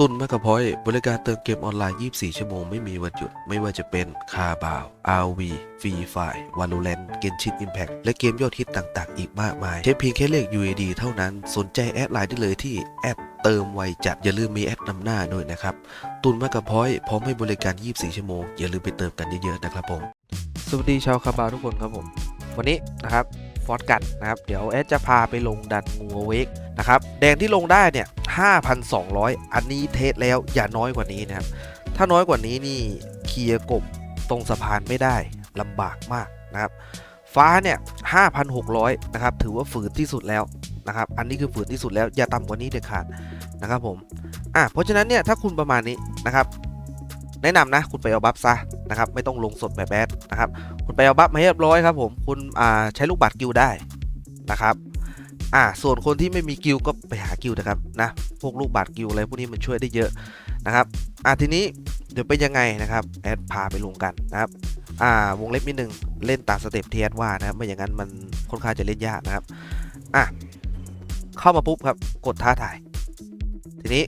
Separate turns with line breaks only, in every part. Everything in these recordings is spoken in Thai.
ตุนแมกกะพอยบริการเติมเกมออนไลน์ 24 ชั่วโมงไม่มีวันหยุด ไม่ว่าจะเป็นคาบาว RV ฟรีไฟ Valorant เกนชิน Impact และเกมยอดฮิตต่างๆ อีกมากมายใช้เพียงแค่เลข UAD เท่านั้น สนใจแอดไลน์ได้เลยที่แอดเติมไวจัด อย่าลืมมีแอดนำหน้าด้วยนะครับ ตุนแมกกะพอยพร้อมให้บริการ 24 ชั่วโมง อย่าลืมไปเติมกันเยอะๆนะครับผม
สวัสดีชาวคาบาวทุกคนครับผม วันนี้นะครับ ฟอร์ดกันนะครับ เดี๋ยวแอดจะพาไปลงดันงูเวกนะครับ แดงที่ลงได้เนี่ย 5,200 อันนี้เทสแล้วอย่าน้อยกว่านี้นะครับ ถ้าน้อยกว่านี้นี่เคลียร์กบตรงสะพานไม่ได้ลำบากมากนะครับ ฟ้าเนี่ย 5,600 นะครับ ถือว่าฝืนที่สุดแล้วนะครับ อันนี้คือฝืนที่สุดแล้วอย่าต่ำกว่านี้เด็ดขาดนะครับผม อะ เพราะฉะนั้นเนี่ยถ้าคุณประมาณนี้นะครับ แนะนำนะ คุณไปเอาบัฟซะนะครับไม่ต้องลงสดแบบแบดนะครับคุณไปเอาบัฟมาให้เรียบร้อยครับผมคุณอ่าใช้ลูกบัตรกิลได้นะครับอ่าส่วนคนที่ไม่มีกิลก็ไปหากิลนะครับนะพวกลูกบัตรกิลอะไรพวกนี้มันช่วยได้เยอะนะครับอ่าทีนี้เดี๋ยวเป็นยังไงนะครับแอดพาไปลงกันนะครับอ่าวงเล็บนิดนึงเล่นตามสเต็ปที่แอดว่านะครับไม่อย่างนั้นมันค่อนข้างจะเล่นยากนะครับอะเข้ามาปุ๊บครับกดท้าทาย ทีนี้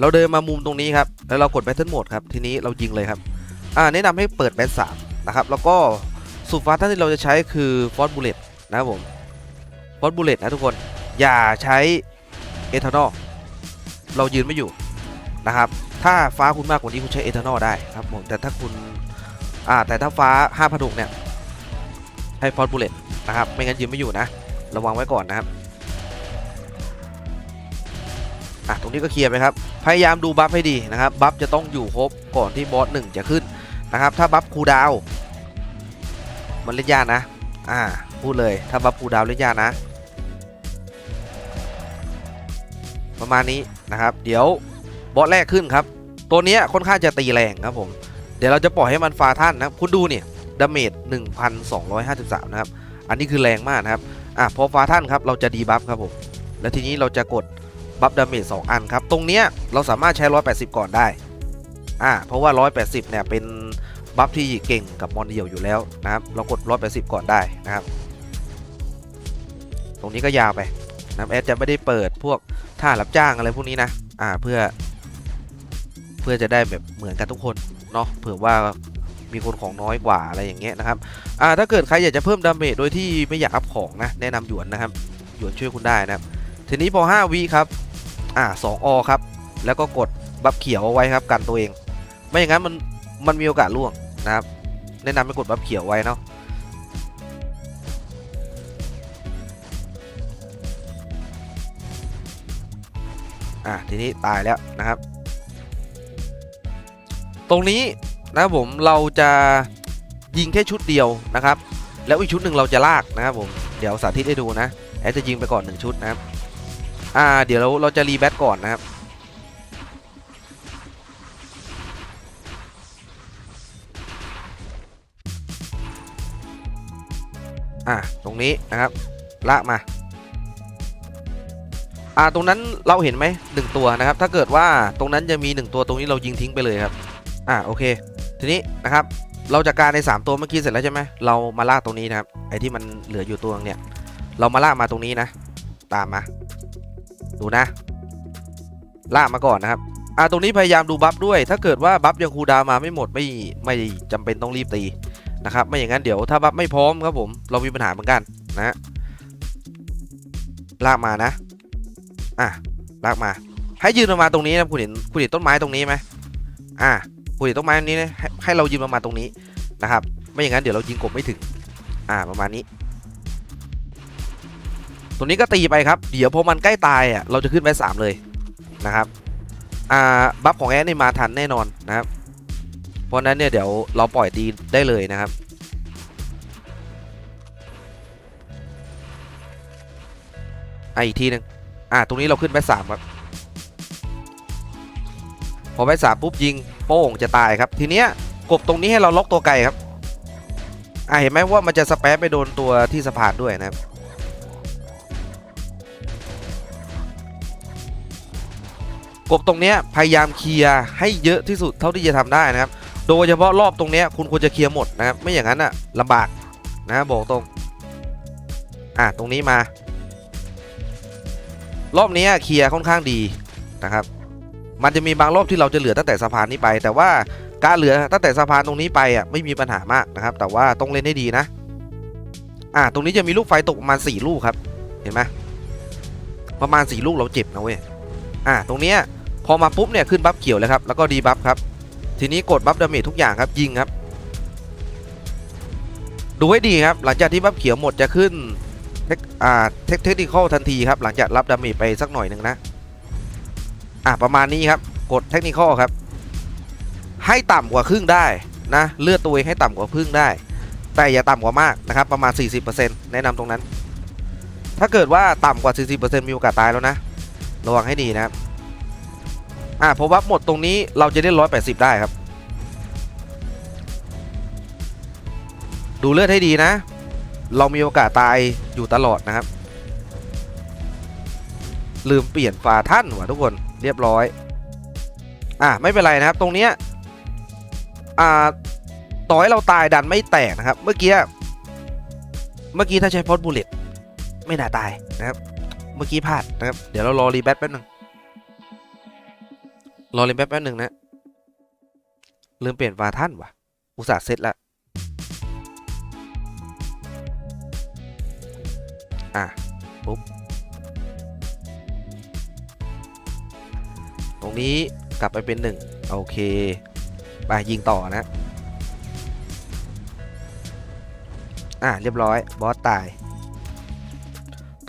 เราเดินมามุมตรงนี้ครับ แล้วเรากด Battle Mode ครับ ทีนี้เรายิงเลยครับ อ่าแนะนำให้เปิดแบนสามนะครับ แล้วก็สูตรฟ้าท่านที่เราจะใช้คือฟอสบูเลตนะครับผม ฟอสบูเลตนะทุกคน อย่าใช้เอทานอล เรายืนไม่อยู่นะครับ ถ้าฟ้าคุณมากกว่านี้คุณใช้เอทานอลได้ครับผม แต่ถ้าคุณ อ่า แต่ถ้าฟ้า5้าพันกเนี่ย ให้ฟอสบูเลตนะครับ ไม่งั้นยืนไม่อยู่นะ ระวังไว้ก่อนนะครับ อะตรงนี้ก็เคลียร์ไปครับ พยายามดูบัฟให้ดีนะครับ บัฟจะต้องอยู่ครบก่อนที่บอสหนึ่งจะขึ้นนะครับ ถ้าบัฟคูดาว มันเล่นยากนะ อ่า พูดเลย ถ้าบัฟคูดาวเล่นยากนะ ประมาณนี้นะครับ เดี๋ยวบอสแรกขึ้นครับ ตัวนี้ค่อนข้างจะตีแรงครับผม เดี๋ยวเราจะปล่อยให้มันฟาท่านนะคุณดูเนี่ยดาเมจ1,253 นะครับ อันนี้คือแรงมากนะครับ อะ พอฟาท่านครับ เราจะดีบัฟครับผม แล้วทีนี้เราจะกด บัฟดาเมจ2อันครับ ตรงเนี้ยเราสามารถใช้ 180 ก่อนได้ อ่า เพราะว่า 180 เนี่ย เป็นบัฟที่เก่งกับมอนเดียวอยู่แล้วนะครับ เรากด 180 ก่อนได้นะครับ ตรงนี้ก็ยาวไปนะแอดจะไม่ได้เปิดพวกท่ารับจ้างอะไรพวกนี้นะ อ่า เพื่อ เพื่อจะได้แบบเหมือนกันทุกคนเนาะ เผื่อว่ามีคนของน้อยกว่าอะไรอย่างเงี้ยนะครับ อ่า ถ้าเกิดใครอยากจะเพิ่มดาเมจโดยที่ไม่อยากอัพของนะ แนะนำหยวนนะครับ หยวนช่วยคุณได้นะครับทีนี้พอ 5 วิครับ อ่า2อครับ แล้วก็กดบัฟเขียวเอาไว้ครับกันตัวเอง ไม่อย่างนั้นมันมันมีโอกาสล่วงนะครับ แนะนำให้กดบัฟเขียวไว้เนาะอะทีนี้ตายแล้วนะครับ ตรงนี้นะครับผมเราจะยิงแค่ชุดเดียวนะครับ แล้วอีกชุดหนึ่งเราจะลากนะครับผมเดี๋ยวสาธิตให้ดูนะแอดจะยิงไปก่อนหนึ่งชุดนะครับ อ่า เดี๋ยวเราเราจะรีแบตก่อนนะครับ อ่าตรงนี้นะครับลากมา อ่าตรงนั้นเราเห็นไหมหนึ่งตัวนะครับ ถ้าเกิดว่าตรงนั้นจะมีหนึ่งตัวตรงนี้เรายิงทิ้งไปเลยครับ อ่าโอเค ทีนี้นะครับ เราจัดการใน 3 ตัวเมื่อกี้เสร็จแล้วใช่ไหมเรามาลากตรงนี้นะครับ ไอ้ที่มันเหลืออยู่ตัวเนี่ย เรามาลากมาตรงนี้นะ ตามมา ดูนะลากมาก่อนนะครับอ่าตรงนี้พยายามดูบัฟด้วย ถ้าเกิดว่าบัฟยังคูดาวมาไม่หมดไม่ไม่จำเป็นต้องรีบตีนะครับ ไม่อย่างนั้นเดี๋ยวถ้าบัฟไม่พร้อมครับผมเรามีปัญหาเหมือนกันนะลากมานะอะลากมา ให้ยืนประมาณตรงนี้นะคุณเห็นคุณเห็นต้นไม้ตรงนี้ไหมอะคุณเห็นต้นไม้ตรงนี้นะให้ให้เรายืนประมาณตรงนี้นะครับ ไม่อย่างนั้นเดี๋ยวเรายิงกบไม่ถึง อ่าประมาณนี้ ตัวนี้ก็ตีไปครับ เดี๋ยวพอมันใกล้ตายอะเราจะขึ้นไปสามเลยนะครับอ่าบัฟของแอดนี่มาทันแน่นอนนะครับ เพราะนั้นเนี่ยเดี๋ยวเราปล่อยตีได้เลยนะครับอะอีกทีหนึ่งอ่าตรงนี้เราขึ้นไปสามครับพอไปสามปุ๊บยิงโป้งจะตายครับ ทีเนี้ยกบตรงนี้ให้เราล็อกตัวไกลครับอ่าเห็นไหมว่ามันจะสเปซไปโดนตัวที่สะพานด้วยนะครับ กบตรงเนี้ยพยายามเคลียร์ให้เยอะที่สุดเท่าที่จะทำได้นะครับ โดยเฉพาะรอบตรงเนี้ยคุณควรจะเคลียร์หมดนะครับไม่อย่างนั้นอะลำบากนะบอกตรง อะตรงนี้มา รอบนี้เคลียร์ค่อนข้างดีนะครับ มันจะมีบางรอบที่เราจะเหลือตั้งแต่สะพานนี้ไป แต่ว่าการเหลือตั้งแต่สะพานตรงนี้ไปอะไม่มีปัญหามากนะครับ แต่ว่าต้องเล่นให้ดีนะ อ่าตรงนี้จะมีลูกไฟตกประมาณ4ลูกครับ เห็นไหมประมาณ4ลูกเราเจ็บนะเว้ยอ่าตรงเนี้ย พอมาปุ๊บเนี่ยขึ้นบัฟเขียวเลยครับแล้วก็ดีบัฟครับทีนี้กดบัฟดาเมจทุกอย่างครับยิงครับดูให้ดีครับหลังจากที่บัฟเขียวหมดจะขึ้นเทคอ่าเทคเทคนิคอลทันทีครับหลังจากรับดาเมจไปสักหน่อยหนึ่งนะอะประมาณนี้ครับกดเทคนิคอลครับ ให้ต่ำกว่าครึ่งได้นะเลือดตัวเองให้ต่ำกว่าครึ่งได้ แต่อย่าต่ำกว่ามากนะครับประมาณ 40%แนะนำตรงนั้น ถ้าเกิดว่าต่ำกว่า 40%มีโอกาสตายแล้วนะ ระวังให้ดีนะครับ อะพอวับหมดตรงนี้เราจะได้180ได้ครับ ดูเลือดให้ดีนะ เรามีโอกาสตายอยู่ตลอดนะครับ ลืมเปลี่ยนฝาท่านว่ะทุกคนเรียบร้อย อะไม่เป็นไรนะครับ ตรงเนี้ยอ่าต่อให้เราตายดันไม่แตกนะครับ เมื่อกี้เมื่อกี้ถ้าใช้พอดบูเลตไม่น่าตายนะครับ เมื่อกี้พลาดนะครับ เดี๋ยวเรารอรีแบทแป๊บนึง รอรีแป๊บแป๊บหนึ่งนะลืมเปลี่ยนฝาท่านว่ะ อุตส่าห์เซตแล้วอะ ปุ๊บ ตรงนี้กลับไปเป็นหนึ่งโอเค ไปยิงต่อนะ อะ เรียบร้อย บอสตาย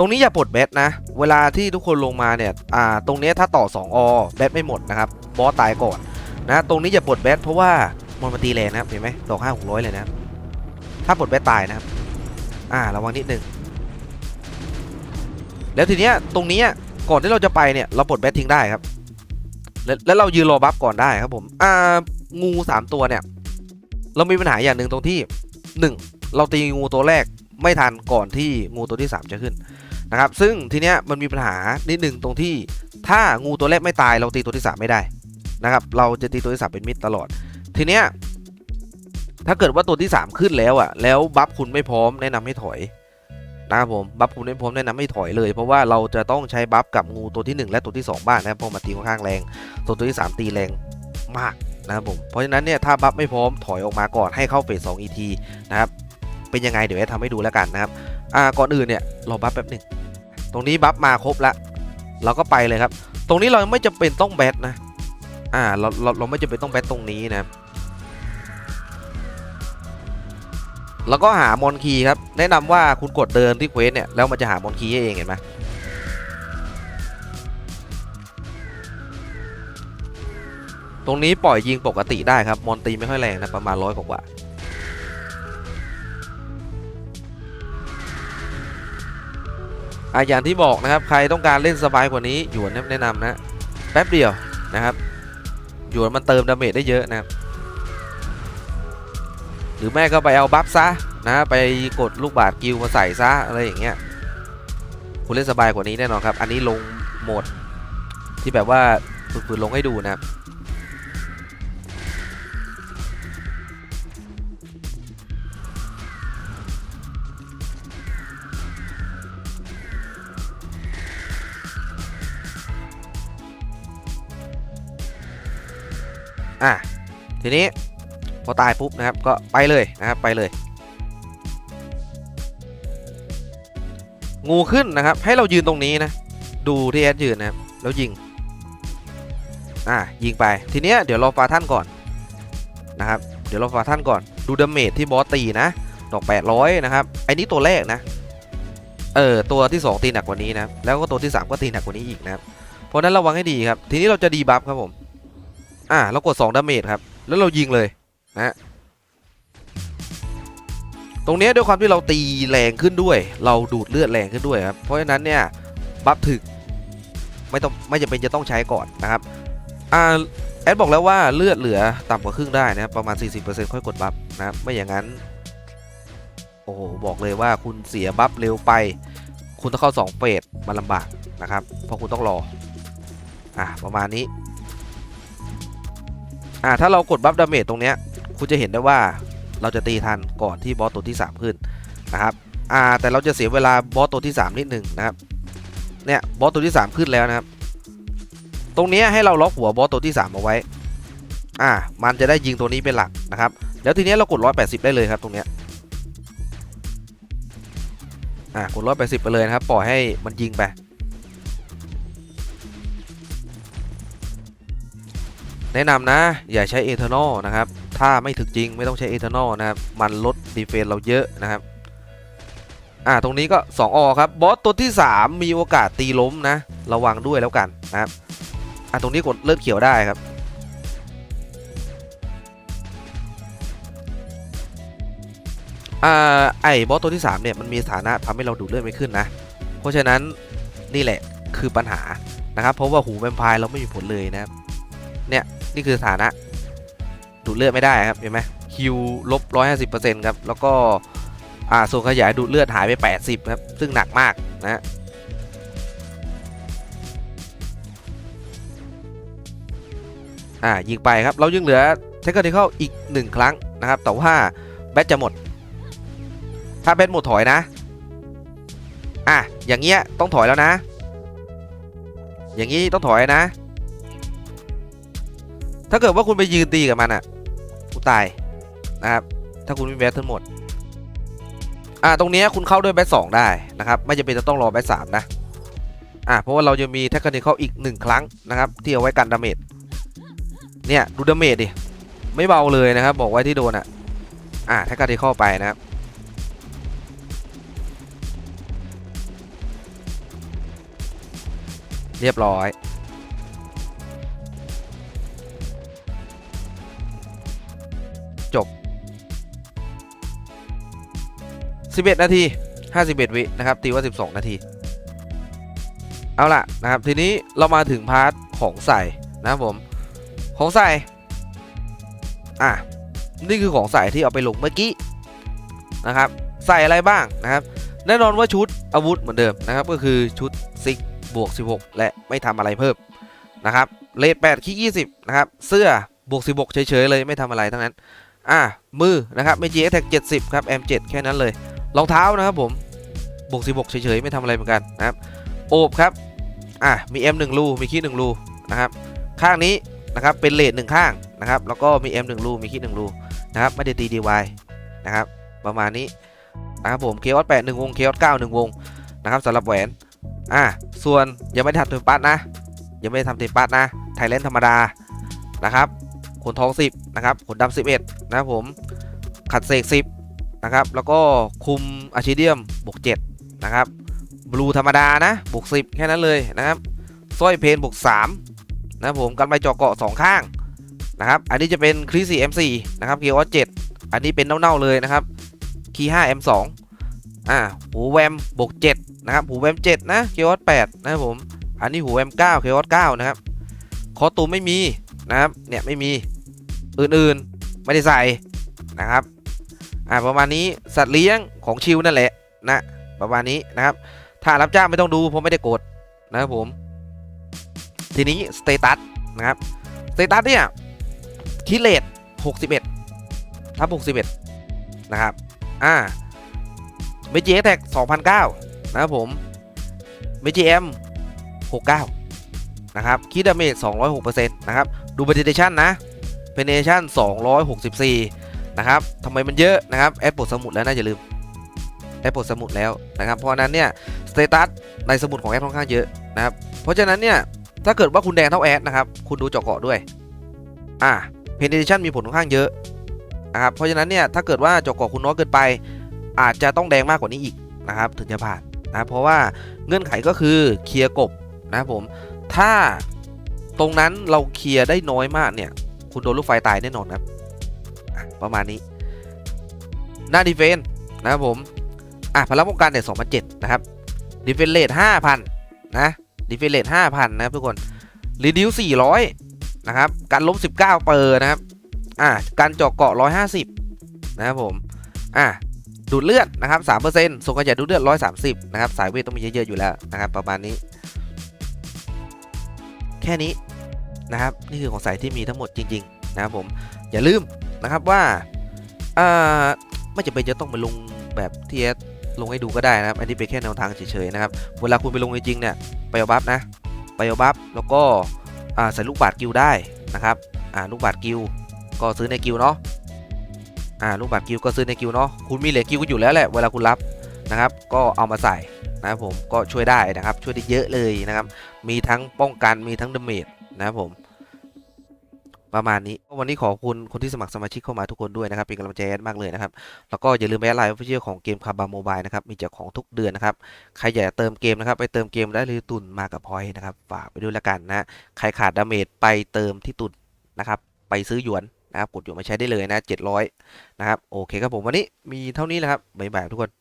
ตรงนี้อย่าปลดแบทนะ เวลาที่ทุกคนลงมาเนี่ยอ่าตรงนี้ถ้าต่อ2อแบทไม่หมดนะครับบอสตายก่อนนะตรงนี้อย่าปลดแบทเพราะว่ามอนมาตีแรงนะครับเห็นไหมดอกห้าหกร้อยเลยนะถ้าปลดแบทตายนะครับอ่าระวังนิดนึงแล้วทีเนี้ยตรงนี้ก่อนที่เราจะไปเนี่ยเราปลดแบททิ้งได้ครับ แล้วเรายืนรอบัฟก่อนได้ครับผมอ่างูสามตัวเนี่ยเรามีปัญหาอย่างหนึ่งตรงที่หนึ่งเราตีงูตัวแรกไม่ทันก่อนที่งูตัวที่สามจะขึ้น นะครับ ซึ่งทีเนี้ยมันมีปัญหานิดหนึ่งตรงที่ถ้างูตัวแรกไม่ตายเราตีตัวที่สามไม่ได้นะครับ เราจะตีตัวที่สามเป็นมิดตลอด ทีเนี้ยถ้าเกิดว่าตัวที่สามขึ้นแล้วอะ แล้วบัฟคุณไม่พร้อมแนะนำให้ถอยนะครับผมบัฟคุณไม่พร้อมแนะนำให้ถอยเลย เพราะว่าเราจะต้องใช้บัฟกับงูตัวที่หนึ่งและตัวที่สองบ้างนะครับเพราะมันตีค่อนข้างแรงตัวตัวที่สามตีแรงมากนะครับผมเพราะฉะนั้นเนี่ยถ้าบัฟไม่พร้อมถอยออกมาก่อนให้เข้าเฟสสอง ET นะครับเป็นยังไงเดี๋ยวจะทำให้ดูแล้วกันนะครับอ่าก่อนอื่นเนี่ยเรอบัฟแป๊บหนึ่ง ตรงนี้บัฟมาครบแล้วเราก็ไปเลยครับ ตรงนี้เราไม่จำเป็นต้องแบทนะ อ่าเราเราเราไม่จำเป็นต้องแบทตรงนี้นะครับแล้วก็หามอนคีครับ แนะนำว่าคุณกดเดินที่เควสเนี่ย แล้วมันจะหามอนคีให้เองเห็นไหมตรงนี้ปล่อยยิงปกติได้ครับ มอนตีไม่ค่อยแรงนะ ประมาณร้อยกว่า อะอย่างที่บอกนะครับ ใครต้องการเล่นสบายกว่านี้หยวนแนะนำนะแป๊บเดียวนะครับหยวนมันเติมดาเมจได้เยอะนะครับหรือแม่ก็ไปเอาบัฟซะนะไปกดลูกบาศก์กิลมาใส่ซะอะไรอย่างเงี้ยคุณเล่นสบายกว่านี้แน่นอนครับ อันนี้ลงโหมดที่แบบว่าฝึกๆลงให้ดูนะครับ อะทีนี้พอตายปุ๊บนะครับก็ไปเลยนะครับไปเลย งูขึ้นนะครับ ให้เรายืนตรงนี้นะ ดูที่แอดยืนนะครับแล้วยิงอะยิงไปทีเนี้ยเดี๋ยวรอฟาท่านก่อนนะครับเดี๋ยวรอฟาท่านก่อนดูดาเมจที่บอสตีนะดอก 800 นะครับไอ้นี้ตัวแรกนะเออตัวที่ 2 ตีหนักกว่านี้นะแล้วก็ตัวที่ 3 ก็ตีหนักกว่านี้อีกนะครับเพราะนั้นระวังให้ดีครับ ทีนี้เราจะดีบัฟครับผม อ่าเรากด2ดาเมจครับ แล้วเรายิงเลยนะตรงนี้ด้วยความที่เราตีแรงขึ้นด้วย เราดูดเลือดแรงขึ้นด้วยครับ เพราะฉะนั้นเนี่ยบัฟถึกไม่ต้องไม่จำเป็นจะต้องใช้ก่อนนะครับอ่าแอดบอกแล้วว่าเลือดเหลือต่ำกว่าครึ่งได้นะครับประมาณ 40%ค่อยกดบัฟนะครับไม่อย่างนั้นโอ้โหบอกเลยว่าคุณเสียบัฟเร็วไป คุณต้องเข้า2เฟสมันลำบากนะครับเพราะคุณต้องรออะประมาณนี้ อ่าถ้าเรากดบัฟดาเมจตรงเนี้ยคุณจะเห็นได้ว่าเราจะตีทันก่อนที่บอสตัวที่ 3 ขึ้นนะครับอ่าแต่เราจะเสียเวลาบอสตัวที่ 3 นิดนึงนะครับเนี่ยบอสตัวที่ 3 ขึ้นแล้วนะครับ ตรงเนี้ยให้เราล็อกหัวบอสตัวที่ 3 เอาไว้อ่ามันจะได้ยิงตัวนี้เป็นหลักนะครับแล้วทีเนี้ยเรากด 180 ได้เลยครับตรงเนี้ยอ่ากด 180 ไปเลยนะครับปล่อยให้มันยิงไป นะนำนะ อย่าใช้เอทอร์นอลนะครับ ถ้าไม่ถึกจริงไม่ต้องใช้เอทอร์นอลนะครับ มันลดดีเฟนเราเยอะนะครับ อ่า ตรงนี้ก็ 2อครับ บอสตัวที่ 3 มีโอกาสตีล้มนะ ระวังด้วยแล้วกันนะครับ อ่าตรงนี้กดเลือดเขียวได้ครับอ่าไอ้บอสตัวที่ 3 เนี่ย มันมีสถานะทำให้เราดูดเลือดไม่ขึ้นนะ เพราะฉะนั้นนี่แหละคือปัญหานะครับ เพราะว่าหูแวมไพร์เราไม่มีผลเลยนะครับเนี่ย นี่คือสถานะ ดูดเลือดไม่ได้ครับเห็นไหมคิวลบร้อยห้าสิบเปอร์เซ็นต์ครับ แล้วก็อ่าส่วนขยายดูดเลือดหายไป80ครับ ซึ่งหนักมากนะฮะอ่ายิงไปครับ เรายังเหลือเทคนิคอีก1ครั้งนะครับ แต่ว่าแบตจะหมด ถ้าแบตหมดถอยนะ อะอย่างเงี้ยต้องถอยแล้วนะ อย่างงี้ต้องถอยนะ ถ้าเกิดว่าคุณไปยืนตีกับมันอะคุณตายนะครับ ถ้าคุณมีแบตทั้งหมด อ่าตรงนี้คุณเข้าด้วยแบตสองได้นะครับ ไม่จำเป็นจะต้องรอแบตสามนะ อ่าเพราะว่าเราจะมีเทคนิคอีกหนึ่งครั้งนะครับ ที่เอาไว้กันดาเมจ เนี่ยดูดาเมจดิ ไม่เบาเลยนะครับ บอกไว้ที่โดนอะ อ่าแท็กการที่เข้าไปนะครับเรียบร้อย 11 นาที 51 วินะครับตีว่า 12 นาที เอาล่ะนะครับทีนี้เรามาถึงพาร์ทของใส่นะครับผมของใส่อะนี่คือของใส่ที่เอาไปลงเมื่อกี้นะครับใส่อะไรบ้างนะครับ แน่นอนว่าชุดอาวุธเหมือนเดิมนะครับ ก็คือชุดซิกบวก 16 และไม่ทำอะไรเพิ่มนะครับเลท8คิก20นะครับ เสื้อบวก16เฉยๆเลยไม่ทำอะไรทั้งนั้น อะมือนะครับเมจิเอ็กแท็ก70ครับ M7 แค่นั้นเลย รองเท้านะครับผมบวก16เฉยๆไม่ทำอะไรเหมือนกันนะครับ โอบครับ อะ มี M1 รู มีคีย์1รูนะครับ ข้างนี้นะครับ เป็นเลทหนึ่งข้างนะครับ แล้วก็มี M1 รู มีคีย์1รูนะครับ ไม่ได้ตี DY นะครับ ประมาณนี้นะครับผมเคออส8 1วงเคออส9 1วงนะครับสำหรับแหวน อะ ส่วนยังไม่ได้ทำเทมปัสนะ ยังไม่ได้ทำเทมปัสนะ ไทยแลนด์ธรรมดา นะครับ ขนทอง 10 นะครับ ขนดำ11 นะครับผม ขัดเสก10 นะครับ แล้วก็คุมอะชิเดียมบวก7นะครับบลูธรรมดานะบวก10 แค่นั้นเลยนะครับสร้อยเพนบวก3นะผมกันไมเจาะเกาะ 2 ข้างนะครับอันนี้จะเป็นครีสี่ M4 นะครับเกียร์วอ7อันนี้เป็นเน่าๆเลยนะครับคีย์5 M2 อ่าหูแวมบวก7นะครับหูแวม7นะเกียร์วอ8นะครับผมอันนี้หูแวม9เกียร์วอ9นะครับคอตูมไม่มีนะครับเนี่ยไม่มีอื่นๆไม่ได้ใส่นะครับ อ่าประมาณนี้สัตว์เลี้ยงของชิวนั่นแหละนะประมาณนี้นะครับ ถ้ารับจ้างไม่ต้องดูผมไม่ได้กดนะครับผม ทีนี้สเตตัสนะครับสเตตัสเนี่ยคิเลท61ทับ61 นะครับ อ่าเมจิเอ็กแท็ก2009 นะครับผมเมจิเอ็ม69 นะครับ คิดดาเมจ206%นะครับ ดูเ e นเ a ชันนะเพนเ a ชัน264 นะครับทำไมมันเยอะนะครับแอปปลสมุดแล้วน่าจะลืมแอปปลสมุดแล้วนะครับ เพราะนั้นเนี่ยสเตตัสในสมุดของแอดค่อนข้างเยอะนะครับ เพราะฉะนั้นเนี่ยถ้าเกิดว่าคุณแดงเท่าแอดนะครับ คุณดูเจาะเกาะด้วย อ่าเพนเ a ชันมีผลค่อนข้างเยอะนะครับ เพราะฉะนั้นเนี่ยถ้าเกิดว่าเจาะเกาะคุณน้อยเกินไป อาจจะต้องแดงมากกว่านี้อีกนะครับถึงจะผ่านนะเพราะว่าเงื่อนไขก็คือเคลียร์กบนะครับผมถ้าตรงนั้นเราเคลียร์ได้น้อยมากเนี่ย คุณโดนลูกไฟตายแน่นอนครับ ประมาณนี้หน้าดีเฟนนะครับผมอะพลังป้องกันเนี่ย2007นนะครับดีเฟนเลท5,000นนะดีเฟนเลท5,000นนะครับทุกคนรีดิว400นะครับการล้ม19เปอร์นะครับอะการเจาะเกาะ150นะครับผมอะดูดเลือดนะครับ3%ส่งกระจายดูดเลือด130นะครับสายเวทต้องมีเยอะๆอยู่แล้วนะครับประมาณนี้ แค่นี้นะครับนี่คือของสายที่มีทั้งหมดจริง ๆ นะครับผมอย่าลืม นะครับว่าไม่จำเป็นจะต้องไปลงแบบที่แอดลงให้ดูก็ได้นะครับ อันนี้เป็นแค่แนวทางเฉยๆนะครับ เวลาคุณไปลงจริงๆเนี่ยไปเอาบัฟนะไปเอาบัฟแล้วก็ใส่ลูกบาศก์กิลได้นะครับลูกบาศก์กิลก็ซื้อในกิลเนาะอ่าลูกบาศก์กิลก็ซื้อในกิลเนาะคุณมีเหรียญกิลก็อยู่แล้วแหละเวลาคุณรับนะครับ ก็เอามาใส่นะครับผมก็ช่วยได้นะครับช่วยได้เยอะเลยนะครับ มีทั้งป้องกันมีทั้งดาเมจนะครับผม ประมาณนี้ วันนี้ขอบคุณคนที่สมัครสมาชิกเข้ามาทุกคนด้วยนะครับ เป็นกำลังใจแอดมากเลยนะครับ แล้วก็อย่าลืมแอดไลน์ออฟฟิเชียลของเกมคาบาโมบายนะครับ มีแจกของทุกเดือนนะครับ ใครอยากจะเติมเกมนะครับ ไปเติมเกมได้เลยตุนมากับพอยนะครับ ฝากไปด้วยละกันนะ ใครขาดดาเมจไปเติมที่ตุนนะครับ ไปซื้อหยวนนะครับ กดหยวนมาใช้ได้เลยนะ700นะครับ โอเคครับผมวันนี้มีเท่านี้แหละครับบ๊ายบายทุกคน